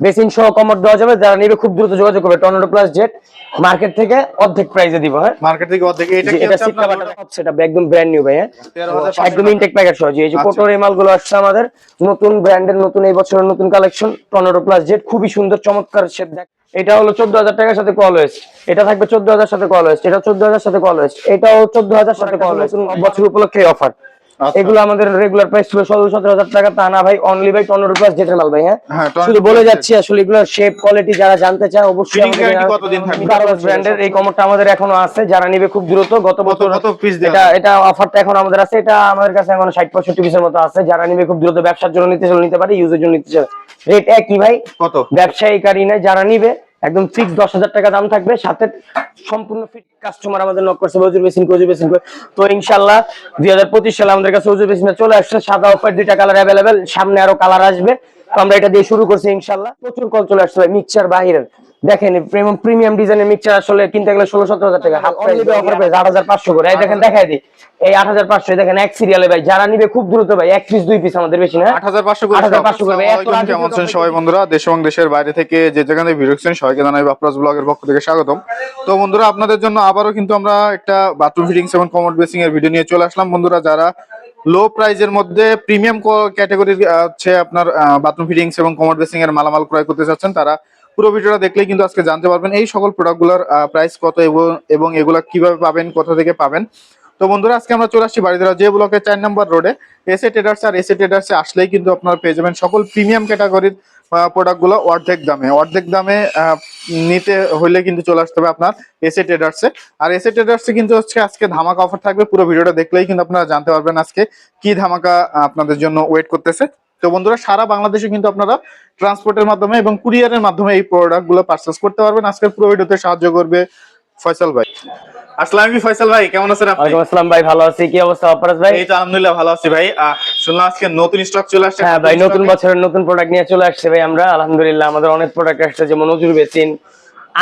Basin সহ কমর দেওয়া যাবে যারা নিবে খুব দ্রুত যোগাযোগ করবে। টর্নেডো প্লাস জেট মার্কেট থেকে অর্ধেক প্রাইসে দিব হ্যাঁ? মার্কেট থেকে অর্ধেক এটা কি এটা হচ্ছে বাটা সেটা একদম ব্র্যান্ড নিউ ভাই হ্যাঁ একদম ইনটেক প্যাকেট সহ এই যে আচ্ছা। কোটোর এই মালগুলো আসছে আমাদের নতুন ব্র্যান্ডের নতুন এই বছরের নতুন কালেকশন টর্নেডো প্লাস জেট খুবই সুন্দর চমৎকার শেপ দেখ। এটা হলো চোদ্দ হাজার টাকার সাথে কল ওয়েস্ট এটা থাকবে চোদ্দ হাজার সাথে কল ওয়েস্ট এটা চোদ্দ হাজার সাথে কল ওয়েস্ট এটাও চোদ্দ হাজার সাথে কল ওয়েস্ট বছর উপলক্ষে অফার আচ্ছা। এগুলো আমাদের রেগুলার প্রাইস ছিল ষোলো সতেরো হাজার টাকা তা না ভাই অনলি ভাই টর্নেডো প্লাস জেটের মাল ভাই হ্যাঁ? হ্যাঁ, শুধু বলে যাচ্ছি আসলে এগুলো শেপ কোয়ালিটি যারা জানতে চায় অবশ্যই ব্র্যান্ডের এই কমরটা আমাদের এখনও আছে যারা নিবে খুব দ্রুত গত বছর এটা এটা অফারটা এখন আমাদের আছে এটা আমাদের কাছে এখন ষাট পঁয়ষট্টি পিসের মতো আছে যারা নিবে খুব দ্রুত ব্যবসার জন্য নিতে চাইলে নিতে পারে ইউজের জন্য নিতে চাইলে রেট একই ভাই। কত? ব্যবসায়ী কারি নেই যারা নিবে একদম ফিক্স দশ হাজার টাকা দাম থাকবে, সাথে সম্পূর্ণ ফিট কাস্টমার আমাদের নক করছে ওজুর বেসিন, কোজুর বেসিন তো ইনশাল্লাহ দুই হাজার পঁচিশ সালে আমাদের কাছে ওজুর বেসিনটা চলে আসছে, সাদা অফার দুইটা কালার অ্যাভেলেবেল সামনে আরও কালার আসবে। তো আমরা এটা দিয়ে শুরু করছি ইনশাল্লাহ প্রচুর কল চলে আসছে মিক্সচার বাহিরের। দেখেন প্রিমিয়াম ডিজাইনের মিক্সচার আসলে কিনতে গেলে ষোলো সতেরো হাজার টাকা হাফ অনলি অফার পেয়েছে আট হাজার পাঁচশো করে। এই দেখেন দেখাই দিই। এই আট হাজার পাঁচশো দেখেন এক সিরিয়ালে ভাই যারা নিবে খুব দ্রুত ভাই এক পিস দুই পিস আমাদের বেশি না? 8500 করে 8500 করে, কেমন আছেন সবাই বন্ধুরা? দেশ এবং দেশের বাইরে থেকে যে যেখানে ভিডিও দেখছেন সবাইকে জানাই বাপ্রাস ব্লগের পক্ষ থেকে স্বাগতম। তো বন্ধুরা আপনাদের জন্য আবারও কিন্তু আমরা একটা বাথরুম ফিটিংস এবং কমোড বেসিং এর ভিডিও নিয়ে চলে আসলাম। বন্ধুরা যারা লো প্রাইজের মধ্যে প্রিমিয়াম ক্যাটাগরির হচ্ছে আপনার বাথরুম ফিটিংস এবং কমোড বেসিং এর মালামাল ক্রয় করতে চাচ্ছেন তারা, পুরো ভিডিওটা দেখলেই কিন্তু আজকে জানতে পারবেন এই সকল প্রোডাক্টগুলোর প্রাইস কত এবং- এগুলা কীভাবে পাবেন, কোথা থেকে পাবেন। তো বন্ধুরা, আজকে আমরা চলে আসছি বাড়িতে যে ব্লকের চার নম্বর রোডে এসে ট্রেডার্স আর এসে ট্রেডার্সে আসলেই কিন্তু আপনারা পেয়ে যাবেন সকল প্রিমিয়াম ক্যাটাগরির প্রোডাক্টগুলো অর্ধেক দামে। অর্ধেক দামে নিতে হলে কিন্তু চলে আসতে হবে আপনার এসে ট্রেডার্সে আর এসে ট্রেডার্সে কিন্তু হচ্ছে আজকে ধামাকা অফার থাকবে। পুরো ভিডিওটা দেখলেই কিন্তু আপনারা জানতে পারবেন আজকে কি ধামাকা আপনাদের জন্য ওয়েট করতেছে। তো বন্ধুরা, সারা বাংলাদেশে কিন্তু আপনারা ট্রান্সপোর্টের মাধ্যমে এবং কুরিয়ারের মাধ্যমে এই প্রোডাক্টগুলো পার্সেস করতে পারবেন। আজকের পুরো ভিডিওতে সাহায্য করবে ফয়সাল ভাই। আসসালাম ফয়সাল ভাই কেমন আছেন আপনি? ওয়ালাইকুম আসসালাম ভাই ভালো আছি। কি অবস্থা অপরাজ ভাই? এই তো আলহামদুলিল্লাহ ভালো আছি ভাই। শুনলাম আজকে নতুন স্টক চলে আসছে। হ্যাঁ ভাই নতুন বছরের নতুন প্রোডাক্ট নিয়ে চলে আসছে ভাই আমরা। আলহামদুলিল্লাহ আমাদের অনেক প্রোডাক্ট আসছে যেমন নজরুল বেসিন।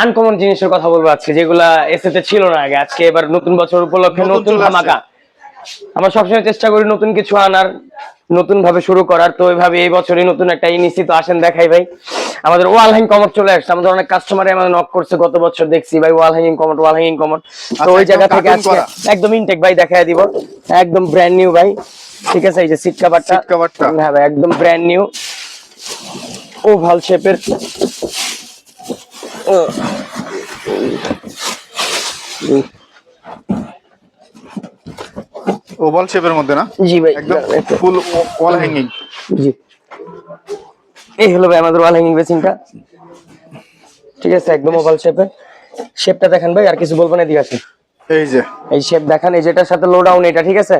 আনকমন জিনিসের কথা বলব আজকে যেগুলা এসেতে ছিল না আগে। আজকে এবার নতুন বছর উপলক্ষে নতুন নতুন ধামাকা। আমরা সবসময় চেষ্টা করি নতুন কিছু আনার। নতুন ভাবে শুরু করার তো ওইভাবে এই বছরই নতুন একটা ইনিসি তো আসেন দেখাই ভাই। আমাদের ওয়াল হ্যাঙ্গিং কমর চলে আসছে আমাদের অনেক কাস্টমারে আমাদের নক করছে গত বছর দেখছি ভাই ওয়াল হ্যাঙ্গিং কমর ওয়াল হ্যাঙ্গিং কমর তো আচ্ছা, ওই জায়গা থেকে আজকে একদম ইনটেক ভাই দেখাই দিব। একদম ব্র্যান্ড নিউ ভাই। ঠিক আছে এই যে সিট কাভারটা Seat cover টা। হ্যাঁ ভাই একদম ব্র্যান্ড নিউ ওভাল শেপের ওভাল শেপের মধ্যে না? জি ভাই একদম ফুল ওয়াল হ্যাঙ্গিং জি। এই হলো ভাই আমাদের ওয়াল হ্যাঙ্গিং বেসিনটা ঠিক আছে একদম ওভাল শেপের শেপটা দেখেন ভাই আর কিছু বলব না এদিকে আসেন। এই যে। এই শেপ দেখান এই যেটার সাথে লো ডাউন এটা ঠিক আছে?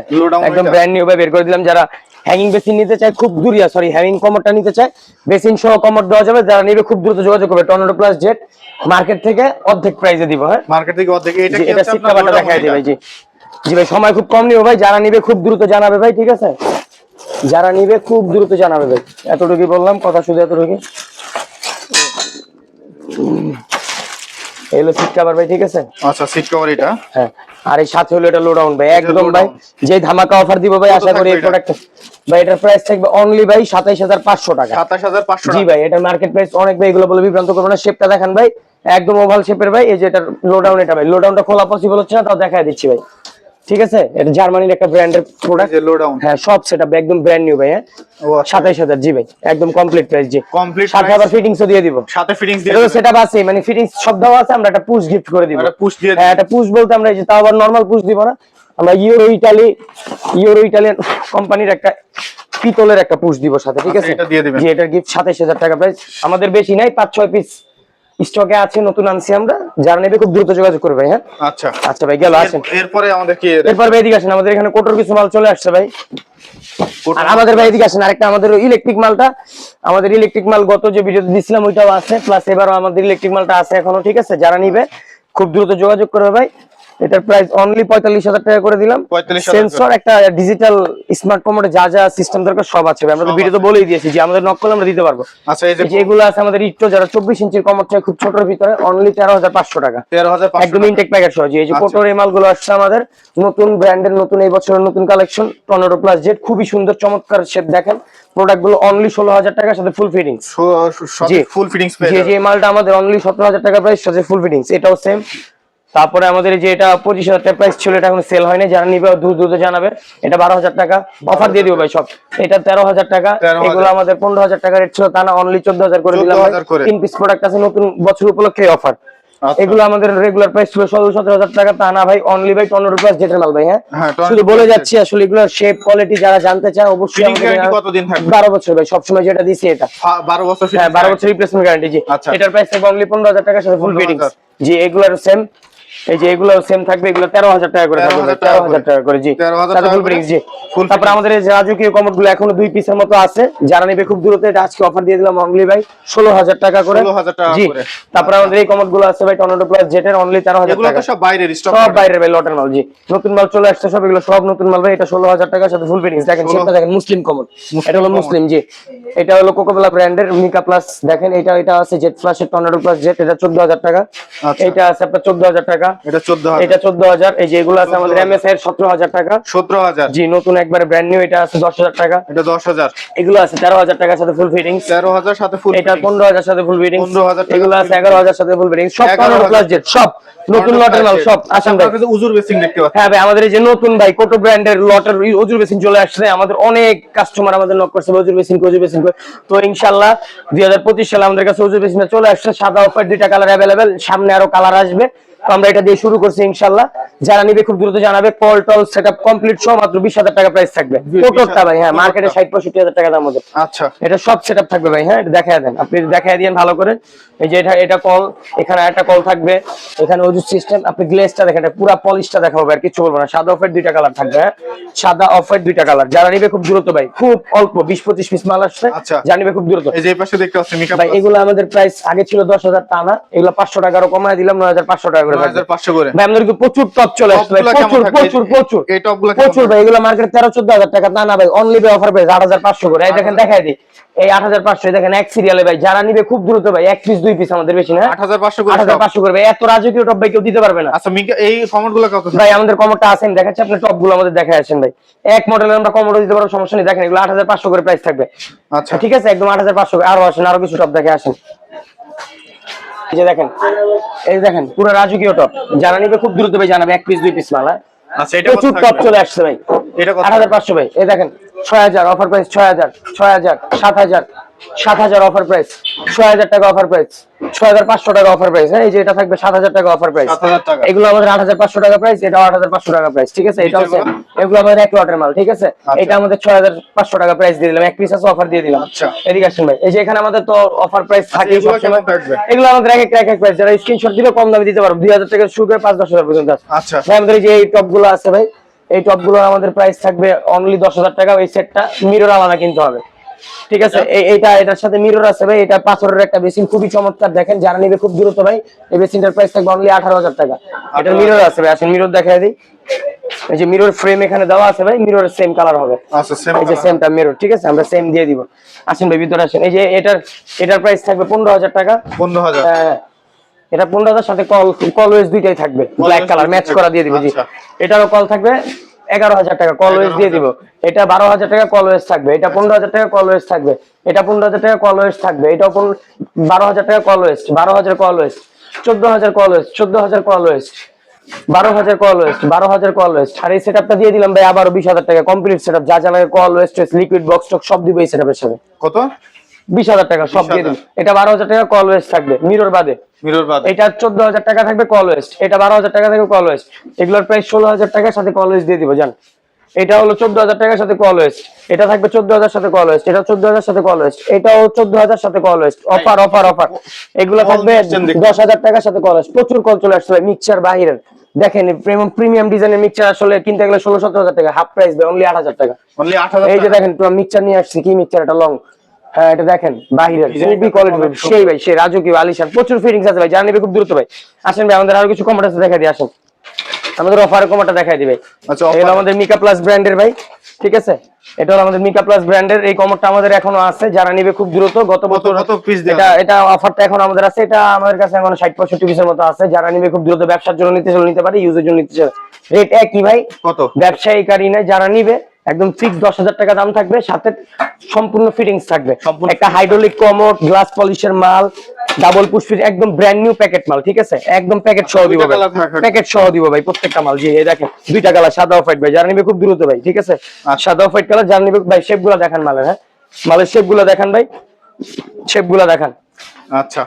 একদম ব্র্যান্ড নিউ ভাই বের করে দিলাম। যারা হ্যাঙ্গিং বেসিন নিতে চায় খুব দূরিয়া সরি হ্যাঙ্গিং কমরটা নিতে চায় বেসিন সহ কমর দেওয়া যাবে। যারা নিবে খুব দ্রুত যোগাযোগ করবে। টর্নেডো প্লাস জেট মার্কেট থেকে অর্ধেক প্রাইসে দিব হ্যাঁ? মার্কেট থেকে অর্ধেক। এটা কি এটা আপনার down দেখাই ভাই জি। জি ভাই সময় খুব কম নিবে ভাই যারা নিবে খুব দ্রুত জানাবে ভাই ঠিক আছে? যারা নিবে খুব দ্রুত জানাবে ভাই এতটুকুই বললাম কথা শুধু এতটুকু এই হলো সিট কাভার ভাই ঠিক আছে? আচ্ছা সিট কভার এটা। হ্যাঁ আর এই সাথে হলো এটা লো ডাউন ভাই একদম ভাই। যে ধামাকা অফার দিব ভাই আশা করি এই? প্রোডাক্ট ভাই এটার প্রাইস থাকবে অনলি ভাই সাতাইশ হাজার পাঁচশো টাকা। সাতাশ হাজার পাঁচশো জি ভাই এটা মার্কেট প্রাইস অনেক ভাই এগুলো বলে বিভ্রান্ত করব না। শেপটা দেখান ভাই একদম ওভাল শেপের ভাই এই যে এটা লো ডাউন এটা ভাই। লো ডাউনটা খোলা পসিবল হচ্ছে না তাও দেখাই দিচ্ছি ভাই। ঠিক আছে? এটা জার্মানির একটা ব্র্যান্ডের প্রোডাক্ট লো ডাউন হ্যাঁ সব সেটা একদম ব্র্যান্ড নিউ ভাই হ্যাঁ ও আচ্ছা। সাতাইশ হাজার জি ভাই একদম কমপ্লিট প্রাইস জি। কমপ্লিট সাথে আবার ফিটিংসও দিয়ে দিব। সাথে ফিটিংস দিয়ে এটা দিবেন। সেটা আছে মানে ফিটিংস সব দেওয়া আছে আমরা একটা পুশ গিফট করে দিব। একটা push দিয়ে হ্যাঁ একটা পুশ বলতে আমরা এই যে তাও আবার নরমাল পুশ দিব না। আমরা ইউরো ইটালি ইউরো ইটালিয়ান কোম্পানির একটা পিতলের একটা পুশ দিব সাথে ঠিক আচ্ছা, আছে? এটা দিয়ে দিবেন। জি এটার গিফট সাতাইশ হাজার টাকা প্রাইস আমাদের বেশি নাই পাঁচ ছয় পিস স্টকে আছে নতুন আনছি আমরা। যারা নেবে খুব দ্রুত যোগাযোগ করবে ভাই হ্যাঁ? আচ্ছা। আচ্ছা ভাই গেল আসেন। এরপরে আমাদের কি এরপর ভাই এদিকে আসেন আমাদের এখানে কোটর কিছু মাল চলে আসছে ভাই। আর আমাদের ভাই এদিকে আসেন আরেকটা আমাদের ইলেকট্রিক মালটা। আমাদের ইলেকট্রিক মাল গত যে ভিডিওতে দিছিলাম ওইটাও আছে। প্লাস এবারও আমাদের ইলেকট্রিক মালটা আছে এখনও ঠিক আছে? যারা নিবে খুব দ্রুত যোগাযোগ করবে ভাই। এটার প্রাইস অনলি পঁয়তাল্লিশ হাজার টাকা করে দিলাম। সেন্সর একটা ডিজিটাল স্মার্ট কমোডে যা যা সিস্টেম দরকার সব আছে। আমরা তো সব ভিডিওতে আছে। বলেই দিয়েছি যে আমাদের নক করলে আমরা দিতে পারব। আচ্ছা এই যে এগুলো আছে আমাদের ইট্টো যারা চব্বিশ ইঞ্চির কমোড চাই খুব ছোটর ভিতরে অনলি তেরো হাজার পাঁচশো টাকা। তেরো হাজার একদম ইনটেক প্যাকেট সহ। এই যে। কোটোর এই মালগুলো আসছে আমাদের নতুন ব্র্যান্ডের নতুন এই বছরের নতুন কালেকশন টর্নেডো প্লাস জেড খুবই সুন্দর চমৎকার শেপ দেখেন। প্রোডাক্টগুলো অনলি ষোলো হাজার টাকার সাথে ফুল ফিটিংস। ফুল ফিটিংস যে যে মালটা আমাদের অনলি সতেরো হাজার টাকা প্রাইস সাথে ফুল ফিটিংস এটাও সেম তারপরে আমাদের যে এটা পঁচিশ হাজার টাকা প্রাইস ছিল এটা এখন সেল হয়নি। যারা নিবে দ্রুত দ্রুত জানাবে। এটা বারো হাজার টাকা। অফার দিয়ে দিব ভাই সব। এটা তেরো হাজার টাকা। এগুলো আমাদের পনেরো হাজার টাকা রেট ছিল তা না অনলি চোদ্দ হাজার করে দিলাম তিন পিস প্রোডাক্ট আছে নতুন বছর উপলক্ষে অফার আচ্ছা। এগুলো আমাদের রেগুলার প্রাইস ছিল ষোলো সতেরো হাজার টাকা তা না ভাই অনলি ভাই টর্নেডো প্লাস জেটের মাল ভাই হ্যাঁ? হ্যাঁ, শুধু বলে যাচ্ছি আসলে এগুলোর শেপ কোয়ালিটি যারা জানতে চায় অবশ্যই? বারো বছর ভাই সবসময় যেটা দিছি এটা। বারো বছর হ্যাঁ বারো বছর রিপ্লেসমেন্ট গ্যারান্টি জি। আচ্ছা। এটার প্রাইস থাকবে অনলি পনেরো হাজার টাকা সাথে ফুল 15,000 ফিটিংস জি এগুলোর সেম এই যে এগুলো সেম থাকবে এগুলো তেরো হাজার টাকা করে থাকবে 13,000 তেরো হাজার টাকা করে জি। 13,000 সাথে টাকা ফুল জি। তারপর আমাদের এই রাজকীয় কমোডগুলো এখনও দুই পিসের মতো আছে। যারা নেবে খুব দ্রুত এটা আজকে অফার দিয়ে দিলাম অনলি ভাই ষোলো হাজার টাকা করে। 16,000 টাকা করে। তারপর আমাদের এই কমোডগুলো আছে ভাই টর্নেডো প্লাস জেটের অনলি তেরো হাজার এগুলো টাকা। তো সব বাইরের স্টক সব বাইরের ভাই লটের মাল জি। নতুন মাল চলে আসছে সব এগুলো সব নতুন মাল ভাই এটা ষোলো হাজার টাকার সাথে ফুল ফিটিংস দেখেন 16 শেপটা দেখেন মুসলিম মুসলিম এটা হলো মুসলিম জি। এটা হলো কোকোকোলা ব্র্যান্ডের মিকা প্লাস দেখেন এটা এটা আছে জেট ফ্লাশের টর্নেডো প্লাস জেট এটা চোদ্দ হাজার টাকা। আচ্ছা। এটা আছে আপনার চোদ্দ হাজার টাকা। এটা চোদ্দ এটা চোদ্দ হাজার এই যে এগুলো আছে আমাদের এমএস এর সতেরো হাজার টাকা। সতেরো হাজার জি নতুন একবারে ব্র্যান্ড নিউ এটা আছে দশ হাজার টাকা। এটা দশ হাজার এগুলো আছে তেরো হাজার টাকার সাথে ফুল ফিটিংস তেরো সাথে ফুল এটা পনেরো হাজার সাথে ফুল ফিটিংস 15,000 এগুলো আছে full এগারো হাজার সাথে ফুল ফিটিংস সব 11,000 প্লাস জেট সব। নতুন লটের মাল সব। আসেন ভাই। উজুর বেসিং দেখতে পাচ্ছি হ্যাঁ ভাই আমাদের এই যে নতুন ভাই কোটো ব্র্যান্ডের লটার চলে আসছে। আমাদের অনেক কাস্টমার আমাদের নক করছে অজুর বেসিন অজুর বেসিন তো ইনশাল্লাহ দুই হাজার পঁচিশ সালে আমাদের কাছে চলে আসছে। সাদা অফার দুইটা কালার অ্যাভেলেবেল সামনে আরও কালার আসবে। তো আমরা এটা দিয়ে শুরু করছি ইনশাল্লাহ যারা নিবে খুব দ্রুত জানাবে কল টল সেট আপ কমপ্লিট সহ মাত্র বিশ হাজার টাকা প্রাইস থাকবে। 20,000 কোটোরটা ভাই হ্যাঁ মার্কেটে। ষাট পঁয়ষট্টি হাজার টাকা দাম ওদের। আচ্ছা। এটা সব সেটআপ থাকবে ভাই হ্যাঁ এটা দেখায় দেন। আপনি দেখায় দিয়েন ভালো করে। এই যে এটা এটা কল এখানে একটা কল থাকবে। এখানে ওজু সিস্টেম আপনি গ্লেজটা দেখেন এটা পুরো পলিশটা দেখাবো আর কিছু বলব না। সাদা অফের দুইটা কালার থাকবে হ্যাঁ? সাদা অফের দুইটা কালার যারা নিবে খুব দ্রুত ভাই খুব অল্প বিশ পঁচিশ পিস মাল আসছে। আচ্ছা। যারা নিবে খুব দ্রুত। এই যে এই পাশে দেখতে পাচ্ছি মেকআপ ভাই এগুলো আমাদের প্রাইস আগে ছিল দশ হাজার টানা এগুলো পাঁচশো টাকারও কমায় দিলাম নয় হাজার পাঁচশো টাকা করে নয় থাকবে। হাজার পাঁচশো করে। ভাই আমাদের প্রচুর টপ চলে আসছে ভাই। টপগুলো কেমন প্রচুর প্রচুর প্রচুর। এই টপগুলো প্রচুর ভাই এগুলো মার্কেটে তেরো চোদ্দ টাকা। না না ভাই অনলি ভাই অফার প্রাইস আট হাজার পাঁচশো করে। এই দেখেন দেখাই দিই। এই আট হাজার পাঁচশো দেখেন এক সিরিয়ালে ভাই যারা নিবে খুব দ্রুত ভাই এক পিস দুই পিস আমাদের বেশি না? পাঁচশো করে করে ভাই এত রাজকীয় টপ ভাই কেউ দিতে পারবে না। আচ্ছা এই কত? ভাই আমাদের কমরটা আছেন দেখাচ্ছি আপনি টপগুলো আমাদের দেখায় আছেন ভাই। এক মডেলের আমরা কমরও দিতে পারব সমস্যা নেই। দেখেন এগুলো আট হাজার পাঁচশো করে প্রাইস থাকবে। আচ্ছা। ঠিক আছে একদম আট হাজার পাঁচশো আরও আসেন আরও কিছু টপ দেখে আসেন। এই যে দেখেন এই যে দেখেন পুরো রাজকীয় টপ। যারা নিবে খুব দ্রুত ভাই জানাবে এক পিস দুই পিস মালা হ্যাঁ? আচ্ছা এটা প্রচুর টপ চলে আসছে ভাই। এটা কত? আট হাজার পাঁচশো ভাই। এই দেখেন ছয় হাজার অফার প্রাইস ছয় হাজার ছয় হাজার। সাত হাজার অফার প্রাইস ছয় হাজার টাকা অফার প্রাইস ছয় হাজার পাঁচশো টাকা অফার প্রাইস হ্যাঁ এই যে এটা থাকবে সাত হাজার টাকা অফার প্রাইস এগুলো আমাদের আট হাজার পাঁচশো টাকা প্রাইস এটাও আট হাজার পাঁচশো টাকা প্রাইস ঠিক আছে? নিচেরগুলো? same। এগুলো আমাদের এক লটের মাল ঠিক আছে? এটা আমাদের ছয় হাজার পাঁচশো টাকা প্রাইস দিয়ে দিলাম এক পিস আছে অফার দিয়ে দিলাম। আচ্ছা। এদিকে আসেন ভাই এই যে এখানে আমাদের তো অফার প্রাইস থাকে এগুলো? আমাদের এক এক এক এক প্রাইস যারা স্ক্রিনশট দিলে কম দামে দিতে পারব। দুই হাজার টাকা শুরু করে পাঁচ দশ হাজার পর্যন্ত আছে। আচ্ছা। আমাদের যে এই টপগুলো আছে ভাই এই টপগুলো আমাদের প্রাইস থাকবে অনলি দশ হাজার টাকা এই সেটটা মিরর আলাদা কিনতে হবে। ঠিক আছে এই- এইটা এটার সাথে মিরর আছে ভাই এটা পাথরের একটা বেসিন খুবই চমৎকার দেখেন যারা নিবে খুব দ্রুত ভাই এই বেসিনটার প্রাইস থাকবে অনলি আঠারো হাজার টাকা। এটা মিরর আছে ভাই আসেন মিরর দেখাই দিই। এই যে মিরর ফ্রেম এখানে দেওয়া আছে ভাই মিররের সেম কালার হবে। আচ্ছা সেম এই যে সেমটা মিরর ঠিক আছে আমরা সেম দিয়ে দিব। আসেন ভাই ভিতরে আসেন। এই যে এটার এটার প্রাইস থাকবে পনেরো হাজার টাকা। পনেরো হাজার। হ্যাঁ, এটা পনেরো হাজার সাথে কল কলওয়েজ দুইটাই থাকবে। ব্ল্যাক কালার ম্যাচ করা দিয়ে দিব জি। আচ্ছা। এটারও কল থাকবে এগারো হাজার টাকা কলওয়েজ দিয়ে দিব। এটা বারো হাজার টাকা কলওয়েজ থাকবে, এটা পনেরো হাজার টাকা কলওয়েজ থাকবে, এটা পনেরো হাজার টাকা কলওয়েজ থাকবে, এটাও বারো হাজার টাকা কলওয়েজ বারো হাজার কলওয়েজ চোদ্দ হাজার কলওয়েজ চোদ্দ হাজার কলওয়েজ বারো হাজার কল ওয়েস্ট বারো হাজার কল ওয়েস্ট আর এই সেটআপটা দিয়ে দিলাম ভাই, আবারও বিশ হাজার টাকা কমপ্লিট সেটআপ যা যা লাগে কল ওয়েস্ট লিকুইড বক্স টক সব দিব এই সেটআপের সাথে। কত? বিশ হাজার টাকা সব দিয়ে দিন এটা বারো হাজার টাকা কল ওয়েস্ট থাকবে মিরর বাদে। মিরর বাদ। এটা চোদ্দ হাজার টাকা থাকবে কল ওয়েস্ট এটা বারো হাজার টাকা থাকবে কল ওয়েস্ট এগুলোর প্রাইস ষোলো হাজার টাকার সাথে কল ওয়েস্ট দিয়ে দিব জান। এটা হলো চোদ্দ হাজার টাকার সাথে কল ওয়েস্ট এটা থাকবে চোদ্দ হাজার সাথে কল ওয়েস্ট এটা চোদ্দ হাজার সাথে কল ওয়েস্ট এটাও চোদ্দ হাজার সাথে কল ওয়েস্ট অফার অফার অফার এগুলো থাকবে দশ হাজার টাকার সাথে কল ওয়েস্ট প্রচুর কল চলে আসছে মিক্সচার বাহিরের। দেখেন প্রিমিয়াম ডিজাইনের মিক্সচার আসলে কিনতে গেলে ষোলো সতেরো হাজার টাকা। হাফ প্রাইস অনলি আট হাজার টাকা। এই যে দেখেন তোমার মিক্সচার নিয়ে আসছি। কি মিক্সচার এটা লং হ্যাঁ এটা দেখেন বাহিরের খুবই কোয়ালিটি অনেক সেই ভাই সেই রাজকীয় আলিশান। প্রচুর ফিটিংস আছে ভাই জানা খুব দ্রুত ভাই। আসেন ভাই আমাদের আরও কিছু কমেন্ট আছে দেখা দিয়ে আসেন। আমাদের অফার কমাটা দেখাই দিবে আচ্ছা এটা আমাদের মিকা প্লাস ব্র্যান্ডের ভাই ঠিক আছে? এটা হলো আমাদের মিকা প্লাস ব্র্যান্ডের এই কমরটা আমাদের এখনও আছে যারা নিবে খুব দ্রুত গত বছর কত পিস এটা এটা অফারটা এখন আমাদের আছে এটা আমাদের কাছে এখন ষাট পঁয়ষট্টি পিসের মতো আছে যারা নিবে খুব দ্রুত ব্যবসার জন্য নিতে চাইলে নিতে পারে ইউজের জন্য নিতে চাইলে। রেট একই ভাই। কত? ব্যবসায়ী কারি নাই যারা নিবে একদম ফিক্স দশ হাজার টাকা দাম থাকবে সাথে সম্পূর্ণ ফিটিংস থাকবে। একটা হাইড্রোলিক কমোড গ্লাস পলিশের মাল ডাবল পুষ্পির একদম ব্র্যান্ড নিউ প্যাকেট মাল ঠিক আছে? একদম প্যাকেট সহ দিব দুইটা প্যাকেট সহ দিব ভাই প্রত্যেকটা মাল। জি এই দেখেন দুইটা কালার সাদা অফ হোয়াইট ভাই যারা নিবে খুব দ্রুত ভাই ঠিক আছে? আচ্ছা। সাদা অফ হোয়াইট কালার যারা নিবে ভাই শেপগুলা দেখান মালের হ্যাঁ? মালের শেপগুলা দেখান ভাই শেপগুলা দেখান। আচ্ছা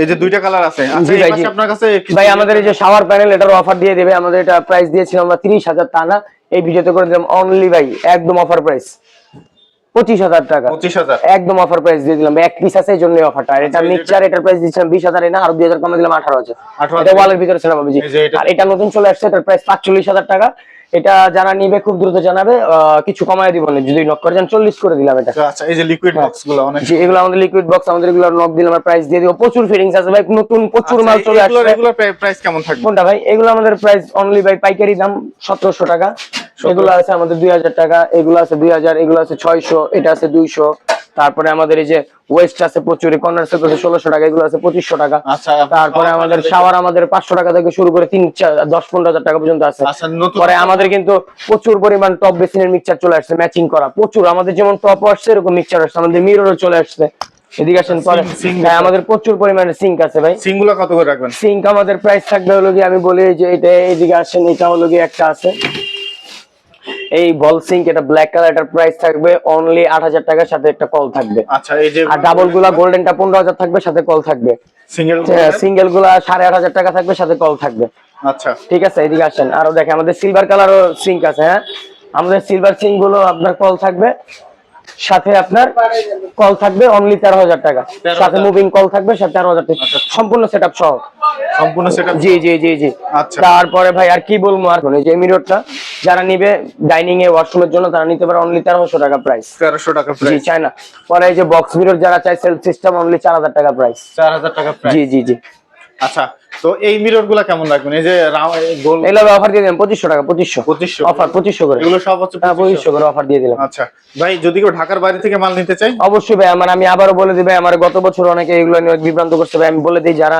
এই যে দুইটা কালার আছে আচ্ছা আপনার কাছে ভাই আমাদের এই যে শাওয়ার প্যানেল এটার অফার দিয়ে দেবে আমাদের এটা প্রাইস দিয়েছিলাম আমরা তিরিশ হাজার না এই ভিডিওতে করে দিলাম অনলি ভাই একদম অফার প্রাইস পঁচিশ হাজার টাকা। পঁচিশ হাজার। একদম অফার প্রাইস দিয়ে দিলাম এক পিস আছে এই জন্য অফারটা আর এটা আচ্ছা, এই মিক্সচার এটার প্রাইস দিচ্ছিলাম বিশ হাজার না আর দুই হাজার কমে দিলাম আঠারো হাজার। 18,000 এটা ওয়ালের ভিতরে আর এটা নতুন চলে আসছে এটার প্রাইস পাঁচচল্লিশ হাজার টাকা। এটা যারা নিবে খুব দ্রুত জানাবে আহ, কিছু কমায় দিব না যদি নক করে যান চল্লিশ করে দিলাম এটা। আচ্ছা এই যে লিকুইড বক্সগুলো অনেক এগুলো আমাদের লিকুইড বক্স আমাদের এগুলো নক দিলাম আর প্রাইস দিয়ে দিব। প্রচুর ফিটিংস আছে ভাই নতুন প্রচুর মাল চলে আসছে। প্রাইস কেমন থাকবে? কোনটা ভাই? এগুলো আমাদের প্রাইস অনলি ভাই পাইকারি দাম সতেরোশো টাকা। এগুলো আছে আমাদের দুই হাজার টাকা এগুলো আছে দুই হাজার এগুলো আছে ছয়শো এটা আছে দুইশো। তারপরে আমাদের এই যে ওয়েস্ট আছে প্রচুর কর্নার সেট আছে ষোলোশো টাকা এগুলো আছে পঁচিশশো টাকা। আচ্ছা তারপরে আমাদের শাওয়ার আমাদের পাঁচশো টাকা থেকে শুরু করে তিন চার দশ পনেরো হাজার টাকা পর্যন্ত আছে। আচ্ছা পরে আমাদের কিন্তু প্রচুর পরিমাণ টপ বেসিনের মিক্সচার চলে আসছে ম্যাচিং করা প্রচুর। আমাদের যেমন টপ আসছে এরকম মিক্সচার আসছে আমাদের মিররও চলে আসছে। এদিকে আসেন পরে হ্যাঁ আমাদের প্রচুর পরিমাণে সিঙ্ক আছে ভাই। সিঙ্গুলা কত করে রাখবেন? সিঙ্ক আমাদের প্রাইস থাকবে হলো কি আমি বলি যে এটা এইদিকে আসেন এটা হলো কি একটা আছে। এই বল সিঙ্ক এটা ব্ল্যাক কালার এটার প্রাইস থাকবে অনলি আট হাজার টাকার সাথে একটা কল থাকবে। আচ্ছা এই যে আর ডাবলগুলা গোল্ডেনটা পনেরো হাজার থাকবে সাথে কল থাকবে। সিঙ্গেল সিঙ্গেলগুলা সাড়ে আট হাজার টাকা থাকবে সাথে কল থাকবে। আচ্ছা। ঠিক আছে এদিকে আসেন। আরও দেখে আমাদের সিলভার কালারও সিঙ্ক আছে হ্যাঁ? আমাদের সিলভার সিঙ্কগুলো আপনার কল থাকবে সাথে আপনার কল থাকবে অনলি তেরো হাজার টাকা। সাথে মুভিং কল থাকবে সাথে তেরো হাজার টাকা। সম্পূর্ণ সেট আপ সহ। সম্পূর্ণ সেটা জি জি জি জি। আচ্ছা। তারপরে ভাই আর কি বলব আর এই যে মিররটা যারা নিবে ডাইনিং এ ওয়াশরুমের জন্য তারা নিতে পারে অনলি তেরোশো টাকা প্রাইস তেরোশো টাকা জি প্রাইস চায় না পরে এই যে বক্স মিরর যারা চায় সেলফ সিস্টেম অনলি চার হাজার টাকা প্রাইস চার হাজার টাকা প্রাইস জি জি জি। আচ্ছা তো এই মিররগুলা কেমন রাখবেন এই যে গোল এগুলো অফার দিয়ে দিলাম পঁচিশশো টাকা পঁচিশশো। 2500 অফার পঁচিশশো করে। এগুলো সব হচ্ছে হ্যাঁ 2500 পঁচিশশো করে অফার দিয়ে দিলাম। আচ্ছা ভাই যদি কেউ ঢাকার বাইরে থেকে মাল নিতে চাই অবশ্যই ভাই আমার আমি আবারও বলে দিই ভাই আমার গত বছর অনেকে এগুলো নিয়ে বিভ্রান্ত করছে ভাই আমি বলে দিই যারা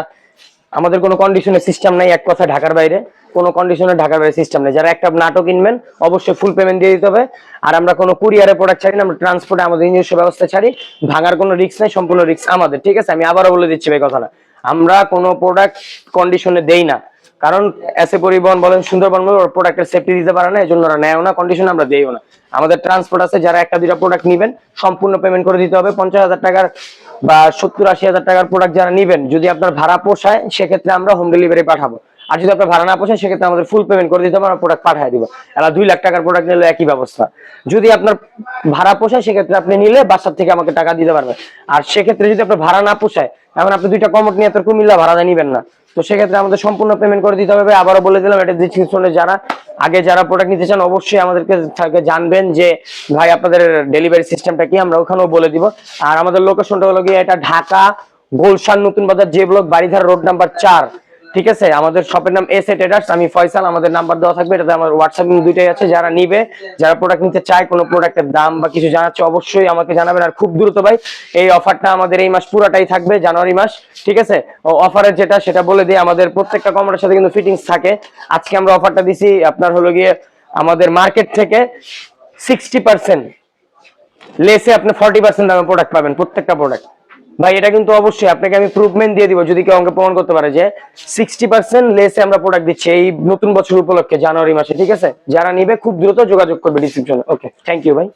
আমাদের কোনো কন্ডিশনের সিস্টেম নাই, এক কথা ঢাকার বাইরে। কোনো কন্ডিশনে ঢাকার বাইরে সিস্টেম নেই। যারা একটা নাটক কিনবেন, অবশ্যই ফুল পেমেন্ট দিয়ে দিতে হবে। আর আমরা কোনো কুরিয়ারে প্রোডাক্ট ছাড়ি না, আমরা ট্রান্সপোর্টে আমাদের নিজস্ব ব্যবস্থা ছাড়ি। ভাঙার কোনো রিস্ক নাই, সম্পূর্ণ রিস্ক আমাদের, ঠিক আছে? আমি আবারও বলে দিচ্ছি ভাই কথাটা। আমরা কোনো প্রোডাক্ট কন্ডিশনে দেই না। কারণ এসে পরিবহন বলেন, সুন্দরবন বলেন প্রোডাক্টের সেফটি দিতে পারে না এই জন্য ওরা নেয়ও না কন্ডিশন আমরা দেইও না। আমাদের ট্রান্সপোর্ট আছে, যারা একটা দুটা প্রোডাক্ট নিবেন, সম্পূর্ণ পেমেন্ট করে দিতে হবে। পঞ্চাশ হাজার টাকার বা সত্তর আশি হাজার টাকার প্রোডাক্ট যারা নিবেন, যদি আপনার ভাড়া পোষায়, সেক্ষেত্রে আমরা হোম ডেলিভারি পাঠাবো। আর যদি আপনার ভাড়া না পোষায়, সেক্ষেত্রে আমাদের ফুল পেমেন্ট করে দিতে হবে, আমরা প্রোডাক্ট পাঠিয়ে দিব। এলা দুই লাখ টাকার প্রোডাক্ট নিলে একই ব্যবস্থা। যদি আপনার ভাড়া পোষায়, সেক্ষেত্রে আপনি নিলে বাসার থেকে আমাকে টাকা দিতে পারবেন আর সেক্ষেত্রে যদি আপনার ভাড়া না পোষায় এখন আপনি দুইটা কমট নিয়ে তোর কুমিল্লা ভাড়া নিবেন না। তো সেক্ষেত্রে আমাদের সম্পূর্ণ পেমেন্ট করে দিতে হবে। আবারও বলে দিলাম, এটা ডিসক্রিপশনে যারা আগে যারা প্রোডাক্ট নিতে চান, অবশ্যই আমাদেরকে জানবেন যে, ভাই, আপনাদের ডেলিভারি সিস্টেমটা কি, আমরা ওখানেও বলে দিব। আর আমাদের লোকেশনটা হলো গিয়ে এটা ঢাকা গোলশান নতুন বাজার, যে ব্লক বাড়িধারা রোড নাম্বার চার। ঠিক আছে? আমাদের শপের নাম এস এ ট্রেডার্স আমি ফয়সাল, আমাদের নাম্বার দেওয়া থাকবে, এটাতে আমার হোয়াটসঅ্যাপ দুইটাই আছে, যারা নিবে, যারা প্রোডাক্ট নিতে চায়, কোনো প্রোডাক্টের দাম বা কিছু জানাচ্ছে, অবশ্যই আমাকে জানাবেন, আর খুব দ্রুত ভাই, এই অফারটা আমাদের এই মাস পুরাটাই থাকবে, জানুয়ারি মাস, ঠিক আছে? অফারের যেটা, সেটা বলে দিই, আমাদের প্রত্যেকটা কমরের সাথে কিন্তু ফিটিংস থাকে। আজকে আমরা অফারটা দিছি, আপনার হলো গিয়ে আমাদের মার্কেট থেকে সিক্সটি পার্সেন্ট লেসে আপনি ফর্টি পার্সেন্ট দামে প্রোডাক্ট পাবেন, প্রত্যেকটা প্রোডাক্ট ভাই, এটা কিন্তু অবশ্যই আপনাকে আমি প্রুভমেন্ট দিয়ে দিব, যদি কেউ আমাকে প্রমাণ করতে পারে যে সিক্সটি পার্সেন্ট লেসে আমরা প্রোডাক্ট দিচ্ছি এই নতুন বছর উপলক্ষে, জানুয়ারি মাসে, ঠিক আছে? যারা নিবে, খুব দ্রুত যোগাযোগ করবে ডিসক্রিপশনে ওকে থ্যাংক ইউ ভাই।